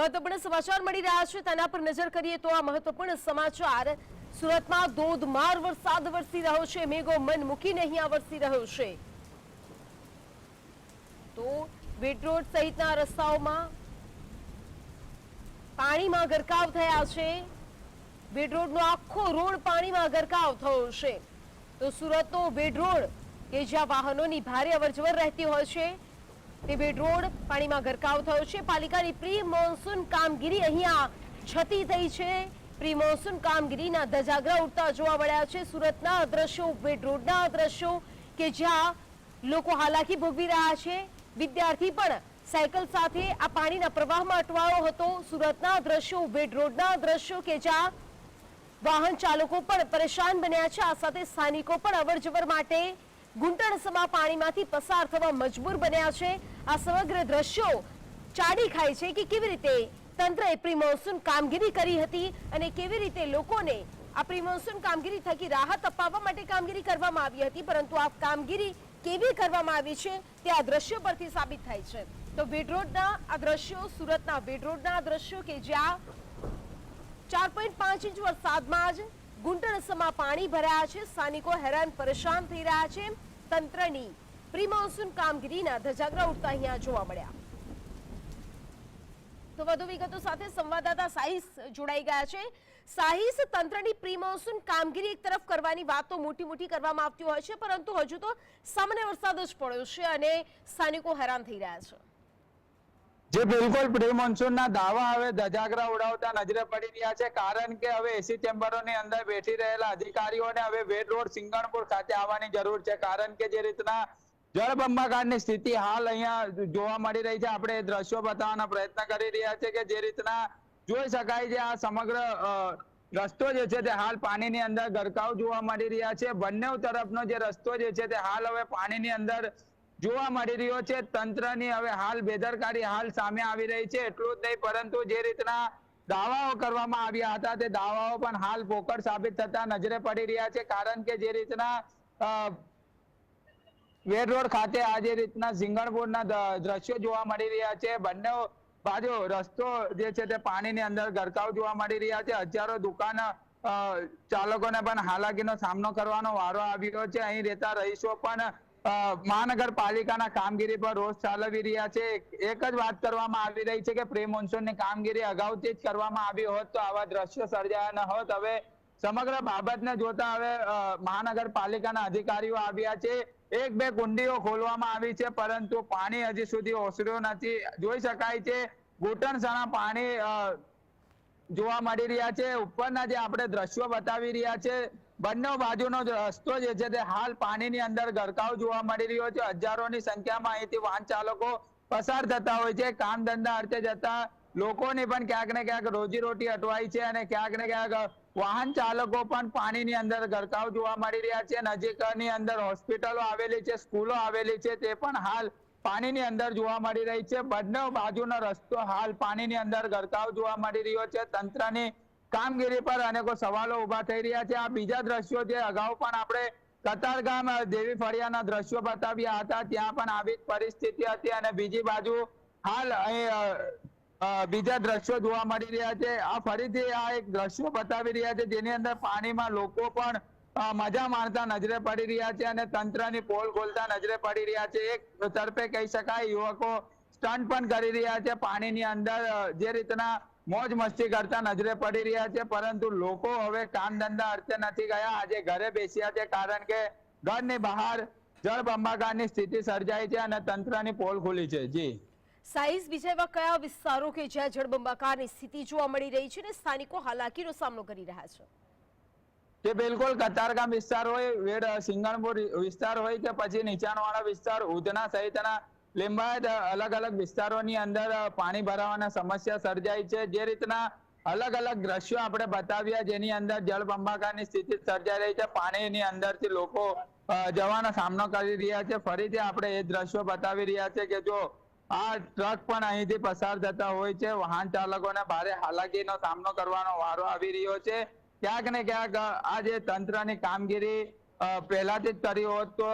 મહત્વપૂર્ણ સમાચાર મળી રહ્યા છે. તેના પર નજર કરીએ તો આ મહત્વપૂર્ણ સમાચાર સુરતમાં ધોધમાર વરસાદ વરસી રહ્યો છે. મેઘો મન મૂકીને અહીંયા વરસી રહ્યો છે. તો બેટ રોડ સહિતના રસ્તાઓમાં પાણીમાં ગરકાવ થયા છે. બેડરોડનો આખો રોડ પાણીમાં ગરકાવ થયો છે. તો સુરતનો બેડરોડ કે જ્યાં વાહનોની ભારે અવરજવર રહેતી હોય છે. તે બેડ રોડ, પાણીમાં ગરકાવ થયો છે. પાલિકાની પ્રી મોન્સૂન કામગીરી અહીંયા છતી થઈ છે. પ્રી મોન્સૂન કામગીરીના ધજાગરા ઉડતા જોવા મળ્યા છે. સુરતના દ્રશ્યો બેડ રોડના દ્રશ્યો કે જ્યાં લોકો હાલાકી ભોગવી રહ્યા છે. વિદ્યાર્થી પણ સાયકલ સાથે આ પાણીના પ્રવાહમાં અટવાયો હતો. સુરતના દ્રશ્યો બેડ રોડના દ્રશ્યો કે જ્યાં વાહન ચાલકો પણ પરેશાન બન્યા છે. આ સાથે સ્થાનિકો પણ અવરજવર માટે ગુંટણસમા પાણીમાંથી પસાર થવા મજબૂર બન્યા છે. આ સમગ્ર દ્રશ્યો ચાડી ખાય છે કે કેવી રીતે તંત્રએ પ્રિમોન્સૂન કામગીરી કરી હતી અને કેવી રીતે લોકોને આ પ્રિમોન્સૂન કામગીરી થકી રાહત અપાવવા માટે કામગીરી કરવામાં આવી હતી, પરંતુ આ કામગીરી કેવી કરવામાં આવી છે તે આ દ્રશ્યો પરથી સાબિત થાય છે. તો વેડરોડના આ દ્રશ્યો, સુરતના વેડરોડના આ દ્રશ્યો કે જ્યાં ચાર પોઈન્ટ પાંચ ઇંચ વરસાદમાં જ ગુંટણસમાં પાણી ભરાયા છે, સ્થાનિકો હેરાન પરેશાન થઈ રહ્યા છે. તંત્રની પ્રી મોન્સૂન કામગીરીના ધજાગરા ઉઠતા અહીંયા જોવા મળ્યા. તો વધુ વિગતો સાથે સંવાદદાતા સાહિસ જોડાઈ ગયા છે. સાહિસ, તંત્રની પ્રી મોન્સૂન કામગીરી એક તરફ કરવાની વાત તો મોટી મોટી કરવામાં આવતી હોય છે, પરંતુ હજુ તો સામાન્ય વરસાદ જ પડ્યો છે અને સ્થાનિકો હેરાન થઈ રહ્યા છે. જે બિલકુલ પ્રી મોન્સૂનના દાવા હવે ધજાગરા ઉડાવતા નજરે પડી રહ્યા છે, કારણ કે હવે એસી ચેમ્બરોની અંદર બેઠી રહેલા અધિકારીઓને હવે વેડ રોડ સિંગણપુર ખાતે આવવાની જરૂર છે, કારણ કે જે રીતના જળબંબાકારની સ્થિતિ હાલ અહીંયા જોવા મળી રહી છે. આપણે દ્રશ્યો બતાવવાનો પ્રયત્ન કરી રહ્યા છે કે જે રીતના જોઈ શકાય છે, આ સમગ્ર રસ્તો જે છે તે હાલ પાણીની અંદર ગરકાવ જોવા મળી રહ્યા છે. બંને તરફનો જે રસ્તો જે છે તે હાલ હવે પાણીની અંદર જોવા મળી રહ્યો છે. તંત્રની હવે હાલ બેદરકારી હાલ સામે આવી રહી છે. એટલું જ નહીં, પરંતુ જે રીતના દાવાઓ કરવામાં આવ્યા હતા તે દાવાઓ પણ હાલ પોકળ સાબિત થતા નજરે પડી રહ્યા છે. કારણ કે જે રીતના વેડ રોડ ખાતે આજે રીતના સિંગણપુરના દ્રશ્યો જોવા મળી રહ્યા છે. બંને બાજુ રસ્તો જે છે તે પાણીની અંદર ગરકાવ જોવા મળી રહ્યા છે. હજારો દુકાન ચાલકોને પણ હાલાકીનો સામનો કરવાનો વારો આવ્યો છે. અહીં રહેતા રહીશો પણ મહાનગરપાલિકાના કામગીરી પર રોષ ચાલવી રહ્યા છે. એક જ વાત કરવામાં આવી રહી છે કે પ્રી મોન્સૂનની કામગીરી અગાઉથી જ કરવામાં આવી હોત તો આવા દ્રશ્યો સર્જાયા ન હોત. હવે સમગ્ર બાબતને જોતા હવે મહાનગરપાલિકાના અધિકારીઓ આવ્યા છે. એક બે કુંડીઓ ખોલવામાં આવી છે, પરંતુ પાણી હજી સુધી ઓસર્યું નથી. જોઈ શકાય છે ઘૂંટણસણા પાણી જોવા મળી રહ્યા છે. ઉપરના જે આપણે દ્રશ્યો બતાવી રહ્યા છે, બંને બાજુનો રસ્તો જે છે તે હાલ પાણીની અંદર ગરકાવ જોવા મળી રહ્યો છે. હજારોની સંખ્યામાં અહીંથી વાહન ચાલકો પસાર થતા હોય છે. કામ ધંધા અર્થે જતા લોકોની પણ ક્યાંક ને ક્યાંક રોજીરોટી અટવાઈ છે અને ક્યાંક ને ક્યાંક વાહન ચાલકો પણ પાણીની અંદર ગરકાવ જોવા મળી રહ્યા છે. નજીકની અંદર હોસ્પિટલો આવેલી છે, સ્કૂલો આવેલી છે, તે પણ હાલ પાણીની અંદર જોવા મળી રહી છે. બંને બાજુનો રસ્તો હાલ પાણીની અંદર ગરકાવ જોવા મળી રહ્યો છે. તંત્રની કામગીરી પર અનેકો સવાલો ઊભા થઈ રહ્યા છે. આ બીજા દ્રશ્યો જે અગાઉ પણ આપણે કતારગામ દેવી ફળિયાના દ્રશ્યો બતાવ્યા હતા. ત્યાં પણ આવી પરિસ્થિતિ હતી અને બીજી બાજુ હાલ અહીં બીજા દ્રશ્યો જોવા મળી રહ્યા છે. આ ફરીથી આ એક દ્રશ્યો બતાવી રહ્યા છે, જેની અંદર પાણીમાં લોકો પણ મજા માણતા નજરે પડી રહ્યા છે અને તંત્રની પોલ ખોલતા નજરે પડી રહ્યા છે. એક તરફે કહી શકાય, યુવકો સ્ટન્ટ પણ કરી રહ્યા છે. પાણીની અંદર જે રીતના મોજ મસ્તી કરતા નજરે પડી રહ્યા છે, પરંતુ લોકો હવે કામ ધંધા અર્થે નથી ગયા. આજે ઘરે બેસ્યા છે, કારણ કે ઘરની બહાર જળબંબાકારની સ્થિતિ સર્જાઈ છે અને તંત્રની પોલ ખુલી છે. જી. સાઈઝ બીજા એવા કયા વિસ્તારો કે જ્યાં જળબંબાકારની સ્થિતિ જોવા મળી રહી છે અને સ્થાનિકો હાલાકીનો સામનો કરી રહ્યા છે? કે બિલકુલ કતારગામ વિસ્તાર હોય, વેડ, સિંગણપુર વિસ્તાર હોય કે પછી નીચાણવાળા વિસ્તાર, ઉધના સહિતના લિંબાયત અલગ અલગ વિસ્તારોની અંદર પાણી ભરાવાના સમસ્યા સર્જાઈ છે. જે રીતના અલગ અલગ દ્રશ્યો આપણે બતાવ્યા, જેની અંદર જળબંબાકારની સ્થિતિ સર્જાઈ રહી છે. પાણીની અંદરથી લોકો જવાનો સામનો કરી રહ્યા છે. ફરીથી આપણે એ દ્રશ્યો બતાવી રહ્યા છે કે જો આ ટ્રક પણ અહીંથી પસાર થતા હોય છે. વાહન ચાલકોને ભારે હાલાકીનો સામનો કરવાનો વારો આવી રહ્યો છે. ક્યાંક ને ક્યાંક આ જે તંત્રની કામગીરી પહેલાથી જ કરી હોત તો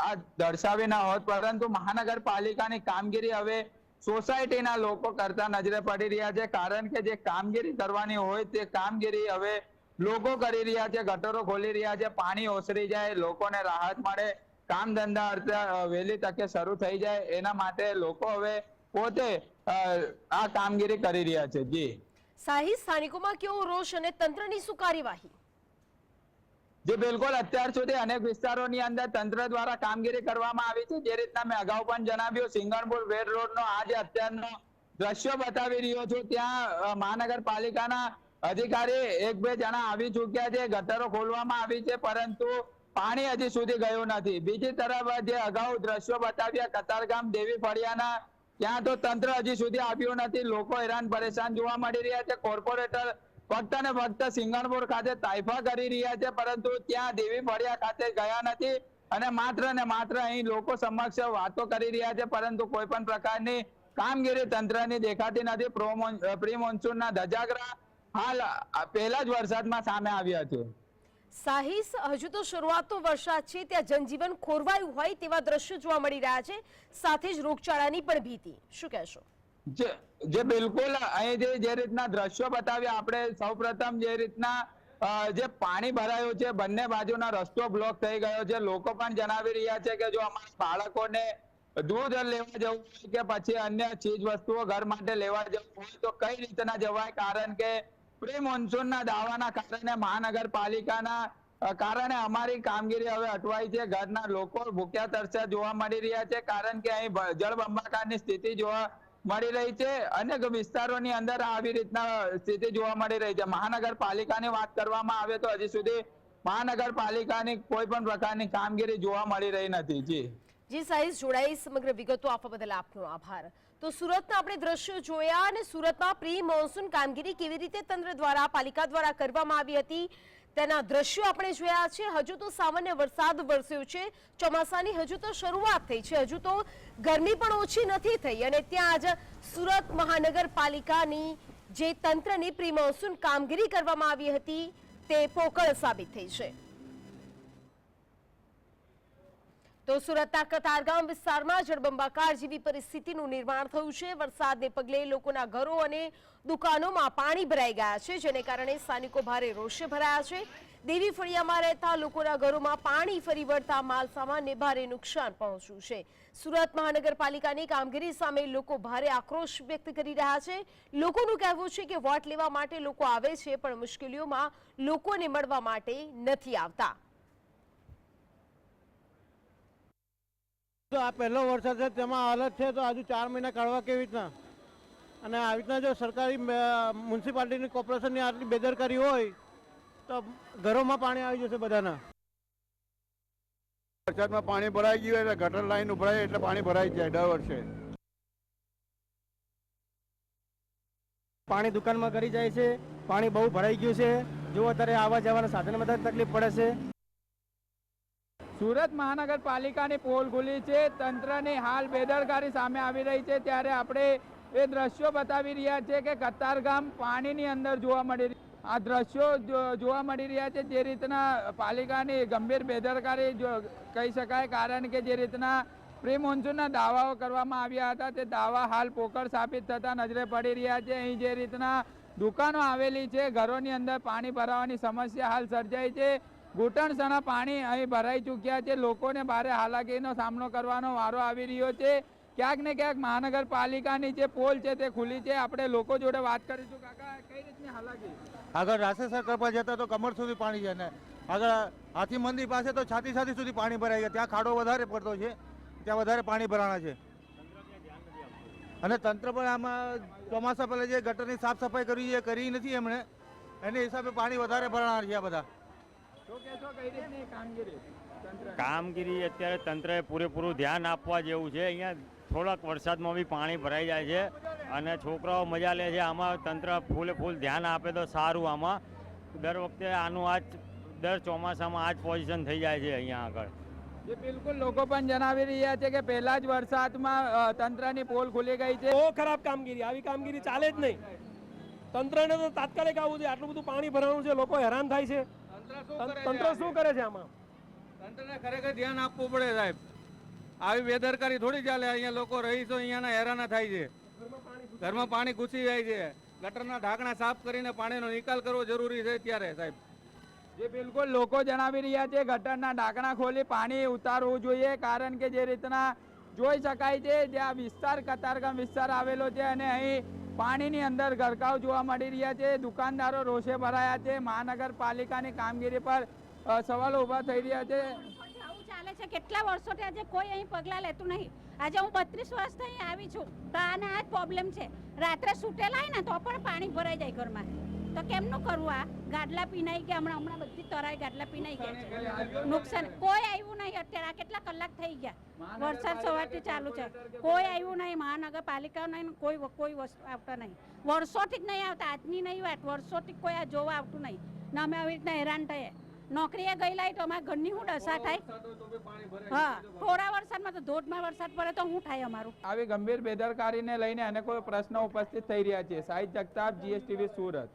આ દર્શાવી ના હોત. પરંતુ મહાનગરપાલિકાની કામગીરી હવે સોસાયટીના લોકો કરતા નજરે પડી રહ્યા છે. કારણ કે જે કામગીરી કરવાની હોય તે કામગીરી હવે લોકો કરી રહ્યા છે. ગટરો ખોલી રહ્યા છે. પાણી ઓસરી જાય, લોકોને રાહત મળે. કામ ધંધા અર્થે વહેલી તકે શરૂ થઈ જાય. એના માટે લોકો હવે પોતે આ કામગીરી કરી રહ્યા છે. જી. સાહી સ્થાનિકોમાં કેવો રોષ અને તંત્રની શું કાર્યવાહી? જે બિલકુલ અત્યાર સુધી અનેક વિસ્તારોની અંદર તંત્ર દ્વારા કામગીરી કરવામાં આવી છે. જે રીતના મેં અગાઉ પણ જણાવ્યું સિંગણપુર વેડ રોડ નો આજે અત્યારનો દ્રશ્ય બતાવી રહ્યો છું ત્યાં મહાનગરપાલિકાના અધિકારી એક બે જણા આવી ચૂક્યા છે. ગટરો ખોલવામાં આવી છે પરંતુ પાણી હજી સુધી ગયું નથી. બીજી તરફ જે અગાઉ દ્રશ્યો બતાવ્યા, કતારગામ, દેવી ફળિયાના, ત્યાં તો તંત્ર હજી સુધી આવ્યું નથી. લોકો હેરાન પરેશાન જોવા મળી રહ્યા છે. કોર્પોરેટર ફક્ત ને ફક્ત સિંગણપુર ખાતે તાઇફા કરી રહ્યા છે, પરંતુ ત્યાં દેવી ફળિયા ખાતે ગયા નથી અને માત્ર ને માત્ર અહીં લોકો સમક્ષ વાતો કરી રહ્યા છે, પરંતુ કોઈ પણ પ્રકારની કામગીરી તંત્રની દેખાતી નથી. પ્રી મોન્સૂનના ધજાગરા હાલ પહેલા જ વરસાદમાં સામે આવ્યા છે. સાહીસ, હજુ તો શરૂઆતનો વરસાદ છે, ત્યાં જનજીવન ખોરવાયું હોય તેવા દ્રશ્યો જોવા મળી રહ્યા છે, સાથે જ રોગચાળાની પણ ભીતિ. શું કહેશો? જે બિલકુલ, અહીં જે જે રીતના દ્રશ્યો બતાવ્યા આપણે સૌપ્રથમ જે રીતના જે પાણી ભરાયું છે, બંને બાજુના રસ્તો બ્લોક થઈ ગયો છે. લોકો પણ જણાવી રહ્યા છે કે જો અમારા બાળકોને દૂધ લેવા જવું હોય કે પછી અન્ય ચીજ વસ્તુઓ ઘર માટે લેવા જવું હોય તો કઈ રીતના જવાય? કારણ કે પ્રી મોન્સૂનના દાવાના કારણે મહાનગરપાલિકાના કારણે અમારી કામગીરી હવે અટવાઈ છે. ઘરના લોકો ભૂખ્યા તરસ્યા જોવા મળી રહ્યા છે, કારણ કે અહીં જળબંબાકારની સ્થિતિ જોવા મળી રહી છે. અનેક વિસ્તારોની અંદર આવી રીતના સ્થિતિ જોવા મળી રહી છે. મહાનગરપાલિકાની વાત કરવામાં આવે તો હજી સુધી મહાનગરપાલિકાની કોઈ પણ પ્રકારની કામગીરી જોવા મળી રહી નથી. જી. જી સાઈઝ જોડાઈ સમગ્ર વિગતો આપવા બદલ આપનો આભાર. તો સુરતના આપણે દ્રશ્યો જોયા અને સુરતમાં પ્રી મોન્સૂન કામગીરી કેવી રીતે તંત્ર દ્વારા, પાલિકા દ્વારા કરવામાં આવી હતી? તેના દ્રશ્યો આપણે જોયા છે. હજુ તો સામાન્ય વરસાદ વરસ્યો છે. ચોમાસાની હજુ તો શરૂઆત થઈ છે. હજુ તો ગરમી પણ ઓછી નથી થઈ અને ત્યાં જ સુરત મહાનગરપાલિકાની જે તંત્રની પ્રી મોન્સૂન કામગીરી કરવામાં આવી હતી, તે પોકળ સાબિત થઈ છે. તો સુરતના કતારગામ વિસ્તારમાં જળબંબાકાર જેવી પરિસ્થિતિનું નિર્માણ થયું છે. વરસાદને પગલે લોકોના ઘરો અને દુકાનોમાં પાણી ભરાઈ ગયા છે, જેને કારણે સ્થાનિકો ભારે રોષે ભરાયા છે. દેવી ફળિયામાં રહેતા લોકોના ઘરોમાં પાણી ફરી વળતા માલ સામાનને ભારે નુકસાન પહોંચ્યું છે. સુરત મહાનગરપાલિકાની કામગીરી સામે લોકો ભારે આક્રોશ વ્યક્ત કરી રહ્યા છે. લોકોનું કહેવું છે કે વોટ લેવા માટે લોકો આવે છે, પણ મુશ્કેલીઓમાં લોકોને મળવા માટે નથી આવતા. તો આ પહેલો વરસાદ છે તેમાં હાલત છે તો હજુ ચાર મહિના કાઢવા કેવી રીતના? અને આવી રીતના જો સરકારી મ્યુનિસિપાલિટીની કોર્પોરેશનની આટલી બેદરકારી હોય તો ઘરોમાં પાણી આવી જશે બધાના. વરસાદમાં પાણી ભરાઈ ગયું એટલે ગટર લાઈન ઉભરાય એટલે પાણી ભરાઈ જાય દર વર્ષે. પાણી દુકાનમાં કરી જાય છે પાણી બહુ ભરાઈ ગયું છે. જો અત્યારે આવવા જવાના સાધન બધા તકલીફ પડે છે. સુરત મહાનગરપાલિકાની પોલ ખુલી છે. તંત્રની હાલ બેદરકારી સામે આવી રહી છે. ત્યારે આપણે એ દ્રશ્યો બતાવી રહ્યા છે કે કતારગામ પાણીની અંદર જોવા મળી આ દ્રશ્યો જોવા મળી રહ્યા છે જે રીતના પાલિકાની ગંભીર બેદરકારી કહી શકાય, કારણ કે જે રીતના પ્રી મોન્સૂનના દાવાઓ કરવામાં આવ્યા હતા, તે દાવા હાલ પોકળ સાબિત થતા નજરે પડી રહ્યા છે. અહીં જે રીતના દુકાનો આવેલી છે, ઘરોની અંદર પાણી ભરાવાની સમસ્યા હાલ સર્જાઈ છે. ઘૂંટણસણા પાણી અહીં ભરાઈ ચૂક્યા છે. લોકોને ભારે હાલાકીનો સામનો કરવાનો વારો આવી રહ્યો છે. ક્યાંક ને ક્યાંક મહાનગરપાલિકાની જે પોલ છે તે ખુલી છે. આપણે લોકો જોડે વાત કરીશું. કઈ રીતની હાલાકી? આગળ રાષ્ટ્ર સરકાર પર જતા તો કમર સુધી પાણી છે ને. આગળ હાથી મંદિર પાસે તો છાતી છાતી સુધી પાણી ભરાઈ ગયા. ત્યાં ખાડો વધારે પડતો છે. ત્યાં વધારે પાણી ભરાણા છે. અને તંત્ર પણ આમાં ચોમાસા પહેલાં જે ગટરની સાફ સફાઈ કરવી એ કરી નથી એમણે. એને હિસાબે પાણી વધારે ભરાણા છે આ બધા શું કહેશો કઈ રીતની કામગીરી અત્યારે તંત્રએ પૂરેપૂરું ધ્યાન આપવા જેવું છે. અહીંયા થોડાક વરસાદમાં બી પાણી ભરાઈ જાય છે અને છોકરાઓ મજા લે છે. આમાં તંત્ર ફૂલે ફૂલ ધ્યાન આપે તો સારું આમાં. દર વખતે આનું આ દર ચોમાસામાં આ જ પોઝિશન થઈ જાય છે અહીંયા આગળ. જે બિલકુલ લોકો પણ જણાવી રહ્યા છે કે પહેલા જ વરસાદમાં તંત્રની પોલ ખુલી ગઈ છે. બહુ ખરાબ કામગીરી. આવી કામગીરી ચાલે જ નહીં. તંત્રને તો તાત્કાલિક આવવું છે આટલું બધું પાણી ભરાવાનું છે લોકો હેરાન થાય છે. તંત્ર શું કરે છે આમાં? તંત્રને ખરેખર ધ્યાન આપવું પડે સાહેબ. આવી બેદરકારી થોડી ચાલે અહીંયા લોકો રહીશો અહીંયાના હેરાના થાય છે. ઘરમાં પાણી ઘૂસી જાય. છે. ગટરના ઢાંકણા સાફ કરીને પાણીનો નિકાલ કરવો જરૂરી છે ત્યારે સાહેબ. જે બિલકુલ લોકો જણાવી રહ્યા છે ગટરના ઢાંકણા ખોલી પાણી ઉતારવું જોઈએ કારણ કે જે રીતના જોઈ શકાય છે જે આ વિસ્તાર કતારગામ વિસ્તાર આવેલો છે અને અહીં પાણીની અંદર ગરકાવ જોવા મળી રહ્યા છે, દુકાનદારો રોષે ભરાયા છે, મહાનગરપાલિકાની કામગીરી પર સવાલો ઊભા થઈ રહ્યા છે. ચાલે છે, કેટલા વર્ષોથી આજે કોઈ અહીં પગલાં લેતું નહીં. આજે હું બત્રીસ વર્ષથી અહીં આવી છું, તો આને આ જ પ્રોબ્લેમ છે. રાત્રે સૂટેલા હોય ને, તો પણ પાણી ભરાઈ જાય ઘરમાં. તો કેમનું કરવું આ? ગાડલા પીનાઈ ગયા, હમણાં હમણાં બધી તરાઈ ગાડલા પીનાઈ ગયા નુકસાન કોઈ આવ્યું નહીં અત્યારે, આ કેટલા કલાક થઈ ગયા? વરસાદ સવારથી ચાલુ છે. કોઈ આવ્યું નહીં મહાનગરપાલિકા નહીં, કોઈ કોઈ વસ્તુ આવતા નહીં. વર્ષોથી જ નહીં આવતા, આજની નહીં વાત. વર્ષોથી કોઈ આ જોવા આવતું નહીં. ને અમે આવી રીતના હેરાન થઈએ. નોકરીએ ગયેલા તો અમારા ઘરની શું દશા થાય? હા, થોડા વરસાદમાં તો ધોધમાં વરસાદ પડે તો શું થાય અમારું? આવી ગંભીર બેદરકારીને લઈને અનેકો પ્રશ્નો ઉપસ્થિત થઈ રહ્યા છે. સાહિત્ય જગતાપ જીએસટીવી સુરત.